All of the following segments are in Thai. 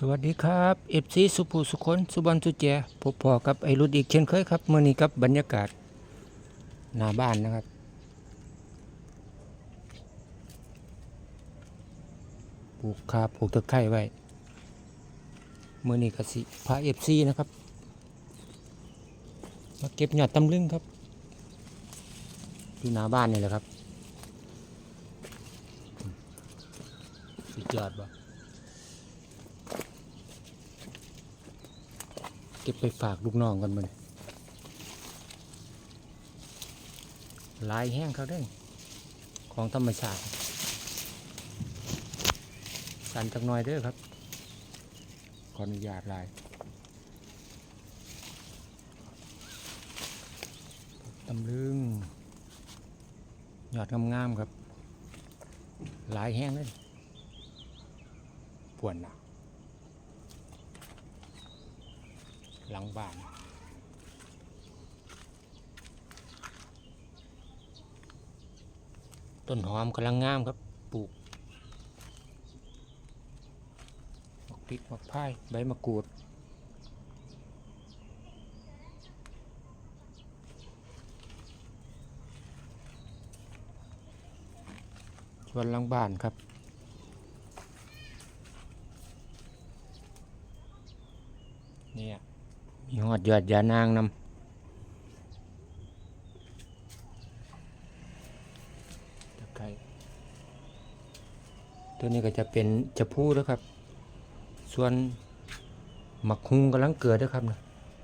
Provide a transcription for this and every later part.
สวัสดีครับเอฟซีสุภูสุคนสุบันสุเจพบพอกับไอรุดอีกเช่นเคยครับเมื่อนี้กับบรรยากาศหน้าบ้านนะครับ ปลูกคาปลูกตะไคร้ไว้เมื่อนี้กสิพาเอฟซีนะครับ มาเก็บหยอดตำลึงครับอยู่หน้าบ้านนี่แหละครับสุดยอดบ่ ก็บไปฝากลูกน้องกันมันลายแห้งเขาได้ของธรรมชาติ สันจักหน่อยเด้อครับ ขออนุญาตลาย ตำลึงยอดงามๆครับ ลายแห้งเลยปวนหนัก ห ลังบ้าน ต้นหอมกำลังงามครับปลูกมะพริกมะพายใบมะกรูดชวนหลังบ้านครับ เนี่ย มีหอ ดยอดยานางนำตะไคร้ตัวนี้ก็จะเป็นจะพูดนะครับ ส่วนหมักฮุงกำลังเกิดด้วยครับนะ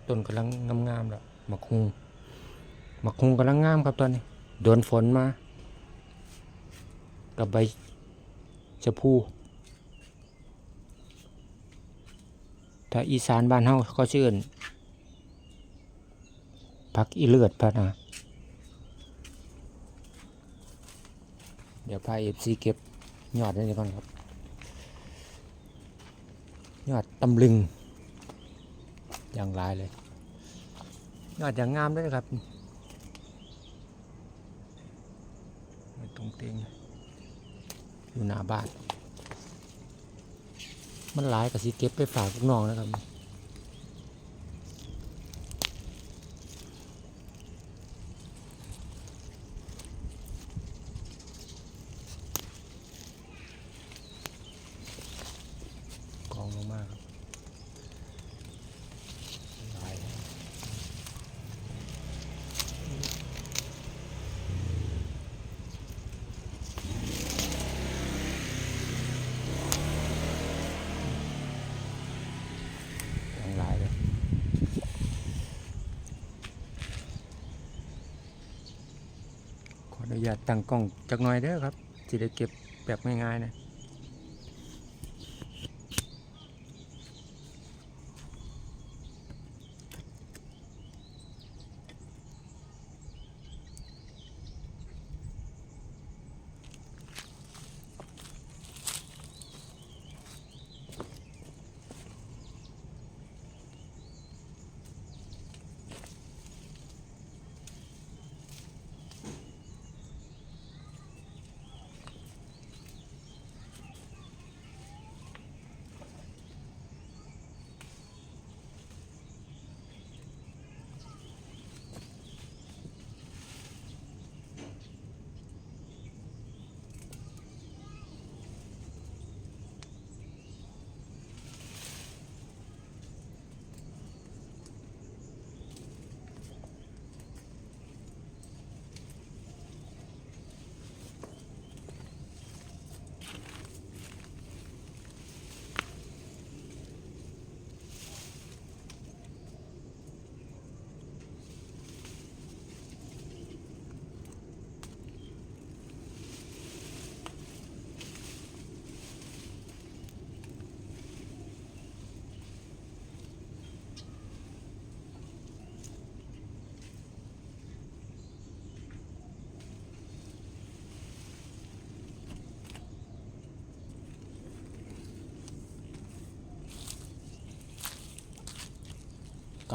ต้นกำลังงามๆแล้วหมักฮุงหมักฮุงกำลังงามครับตอนนี้ โดนฝนมา กับใบจะพูถ้าอีสานบ้านเฮาเขาชื่อ อนผักอีเลือดพะนะ เดี๋ยวพาเอฟซีเก็บยอดนี่ก่อนครับ ยอดตำลึง อย่างหลายเลย ยอดอย่างงามด้วยครับตรงเตียงอยู่หน้าบ้าน มันหลายกับสิเก็บไปฝากลูกน้องนะครับ กองลงมากครับหลายอย่างหลายเลย ขออนุ ญาตตั้งกล้องจักหน่อยเด้อครับสิได้เก็บแบบง่ายๆนะ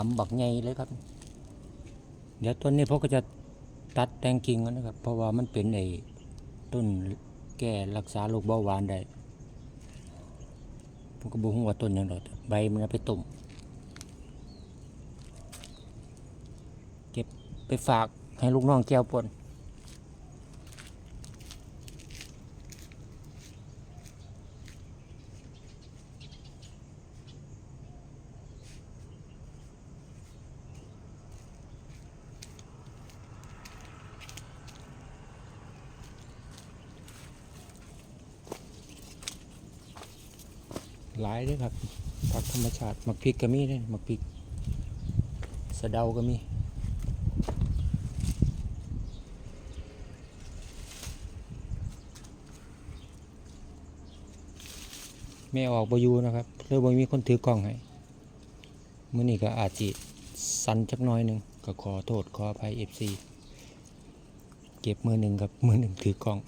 กำบักไงเลยครับ เดี๋ยวต้นนี้พวกก็จะตัดแต่งกิ่งนนะครับ เพราะว่ามันเป็นไอ้ต้นแก้รักษาโรคเบาหวานได้ผมก็บ่ฮู้ว่าต้นอยังดอกใบมันไปตุ่มเก็บไปฝากให้ลูกน้องแก้วปน หลายเด้อครับ ผักธรรมชาติหมักพริกก็มีเด้อหมักพริกสะเดาก็มีแม่ออกบอยูนะครับเลยบ่มีคนถือกล้องให้มื้อนี้ก็อาจิสั่นจักน้อยหนึ่งก็ขอโทษขออภัย FC เก็บมือหนึ่งกับมือหนึ่งถือกล้อง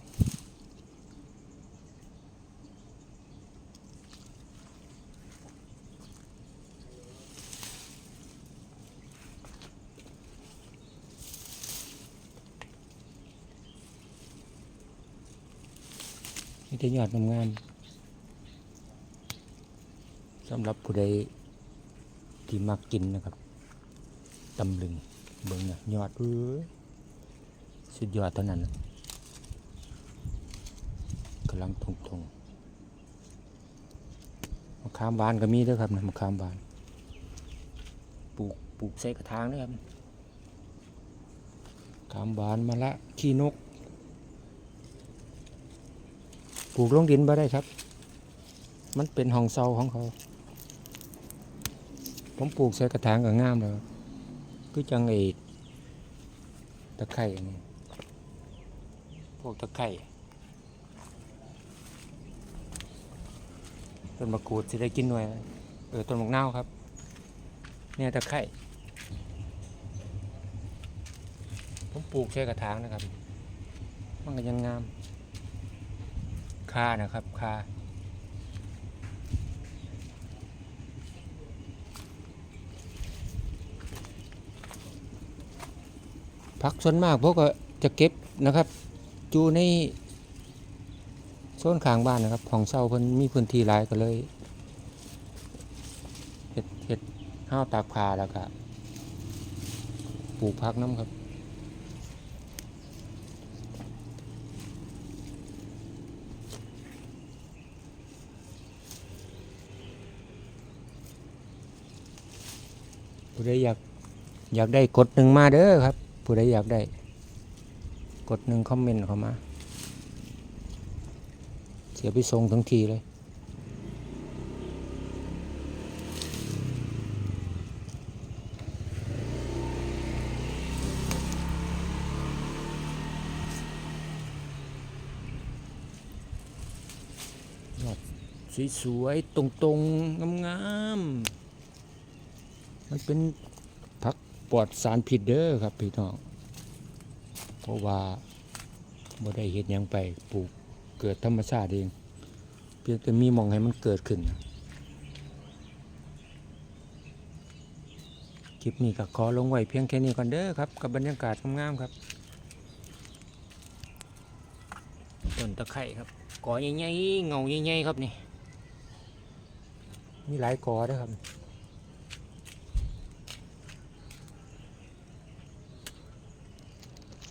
มีแต่ยอดทำงามๆสำหรับผู้ใดที่มักกินนะครับตำลึงเบิ่งนะยอดเอ้ยสุดยอดเท่านั้นกำลังทงทงมะขามหวานก็มีด้วยครับนะมะขามหวานปลูกปลูกใส่กระถางเด้วยครับมะขามหวานมะละขี้นก ปลูกลงดินบ่ได้ครับ มันเป็นห้องเซาของเขา ผมปลูกใส่กระถางก็งามเลยคือจังไอ้ตะไคร่นนี่พวกตะไคร่ต้นมะกรูดสิได้กินหน่วยเออต้นมะนาวครับ เนี่ยตะไคร่ผมปลูกใส่กระถางนะครับ มันก็ยังงาม คานะครับคาผักส่วนมากพวกก็จะเก็บนะครับอยู่ในโซนข้างบ้านนะครับของเช่าเพิ่นมีพื้นที่หลายก็เลยเฮ็ดเฮ็ดห้าวตากผาแล้วก็ปลูกผักน้ำครับ ผู้ใดอยากอยากได้กดหนึ่งมาเด้อครับ ผู้ใดอยากได้ กดหนึ่งคอมเมนต์เข้ามา เสียไปส่งทั้งทีเลยสวยๆตรงๆงามๆ มันเป็นผักปลอดสารพิษเด้อครับพี่น้อง เพราะว่าบ่ได้เฮ็ดยังไปปลูกเกิดธรรมชาติเอง เพียงแต่มีมองให้มันเกิดขึ้น คลิปนี้ก็ขอลงไว้เพียงแค่นี้ก่อนเด้อครับ กับบรรยากาศงามๆครับต้นตะไคร่ครับกอใหญ่ๆเงาใหญ่ๆครับนี่มีหลายกอด้วยครับ